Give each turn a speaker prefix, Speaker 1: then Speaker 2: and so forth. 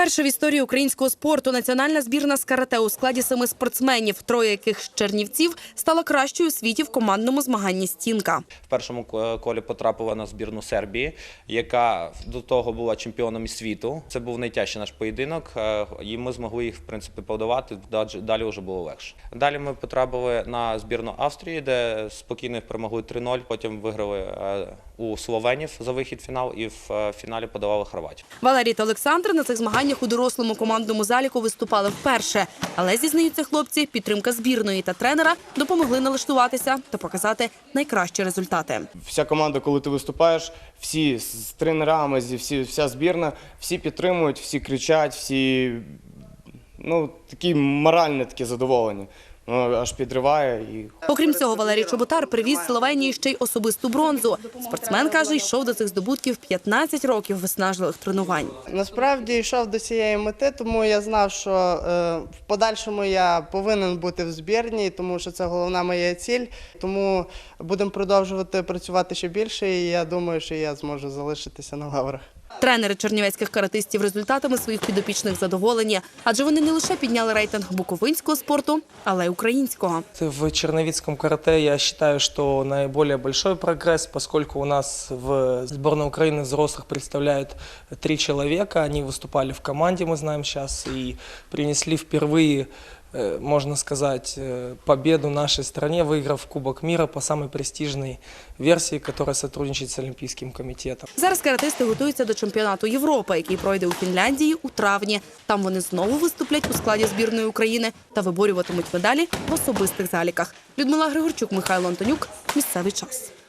Speaker 1: Вперше в історії українського спорту національна збірна з карате у складі семи спортсменів, троє яких з Чернівців, стала кращою у світі в командному змаганні «Стінка».
Speaker 2: В першому колі потрапила на збірну Сербії, яка до того була чемпіоном світу. Це був найтяжчий наш поєдинок, е, і ми змогли їх в принципі подавати. Далі- Далі вже було легше. Далі ми потрапили на збірну Австрії, де спокійно їх перемогли 3-0. Потім виграли е, у словенів за вихід в фінал, і в е, фіналі подавали Хорватію.
Speaker 1: Валерій та Олександр на цих змаганнях у дорослому командному заліку виступали вперше. Але зізнаються хлопці, підтримка збірної та тренера допомогли налаштуватися та показати найкращі результати.
Speaker 3: Вся команда, коли ти виступаєш, всі з тренерами, зі- всі, вся збірна, всі підтримують, всі кричать, всі ну, такі моральне таке задоволення. Воно аж підриває і
Speaker 1: Окрім цього, Валерій Чоботар привіз Словенії ще й особисту бронзу. Спортсмен каже, йшов до цих здобутків 15 років виснажливих тренувань.
Speaker 4: Насправді йшов до цієї мети, тому я знав, що е, в подальшому я повинен бути в збірній, тому що це головна моя ціль. Тому будемо продовжувати працювати ще більше, і я думаю, що я зможу залишитися на лаврах.
Speaker 1: Тренери чернівецьких каратистів результатами своїх підопічних задоволені, адже вони не лише підняли рейтинг буковинського спорту, але й українського
Speaker 5: В черновицком карате я считаю, что наиболее большой прогресс, поскольку у нас в сборной Украины взрослых представляют три человека. Они выступали в команде, мы знаем сейчас, и принесли впервые, э, можно сказать, э, победу нашей стране, выиграв Кубок мира по самой престижной версии, которая сотрудничает с Олимпийским комитетом.
Speaker 1: Зараз каратисти готуються до чемпіонату Європи, який пройде у Фінляндії у травні. Там вони знову виступлять у складі збірної України та виборюватимуть медалі в особистих заліках. Людмила Григорчук, Михайло Антонюк. Місцевий час.